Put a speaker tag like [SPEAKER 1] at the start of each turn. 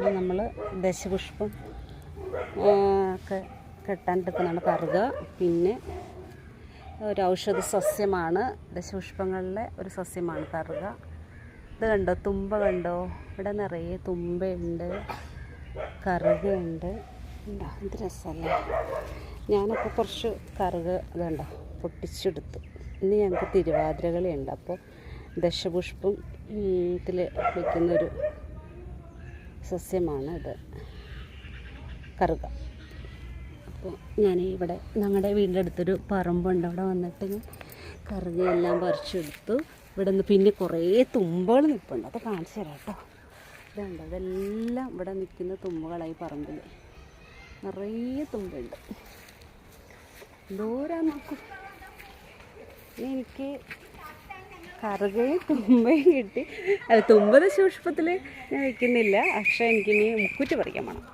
[SPEAKER 1] നമ്മൾ ദശപുഷ്പം ഒക്കെ കെട്ടാനെടുക്കുന്നതാണ് കറുക. പിന്നെ ഒരു ഔഷധ സസ്യമാണ് ദശപുഷ്പങ്ങളിലെ ഒരു സസ്യമാണ് കറുക. ഇത് കണ്ടോ? തുമ്പ കണ്ടോ? ഇവിടെ നിറയെ തുമ്പയുണ്ട് കറുകയുണ്ട്. ഉണ്ടോ എന്ത് രസമല്ലേ? ഞാനപ്പോൾ കുറച്ച് കറുക ഇതുണ്ടോ പൊട്ടിച്ചെടുത്തു. ഇനി ഞങ്ങൾക്ക് തിരുവാതിരകളിയുണ്ട്. അപ്പോൾ ദശപുഷ്പം ത്തിൽ വയ്ക്കുന്നൊരു സസ്യമാണ് ഇത് കറുക. അപ്പോൾ ഞാൻ ഇവിടെ ഞങ്ങളുടെ വീടിന്റെ അടുത്തൊരു പറമ്പുണ്ട്. അവിടെ വന്നിട്ട് ഞാൻ കറുകയെല്ലാം പറിച്ചെടുത്തു. ഇവിടെ നിന്ന് പിന്നെ കുറേ തുമ്പുകൾ നിൽപ്പുണ്ട് അത് കാണിച്ചു തരാം കേട്ടോ ഇതുണ്ട്. അതെല്ലാം ഇവിടെ നിൽക്കുന്ന തുമ്പുകളായി പറമ്പിൽ നിറയെ തുമ്പുണ്ട്. ദൂരം നോക്കും. എനിക്ക് കറുകയും തുമ്പയും കിട്ടി. അത് തുമ്പത് സൂക്ഷ്മത്തിൽ ഞാൻ വയ്ക്കുന്നില്ല പക്ഷേ എനിക്കിനി മുക്കുറ്റി പറിക്കാൻ വേണം.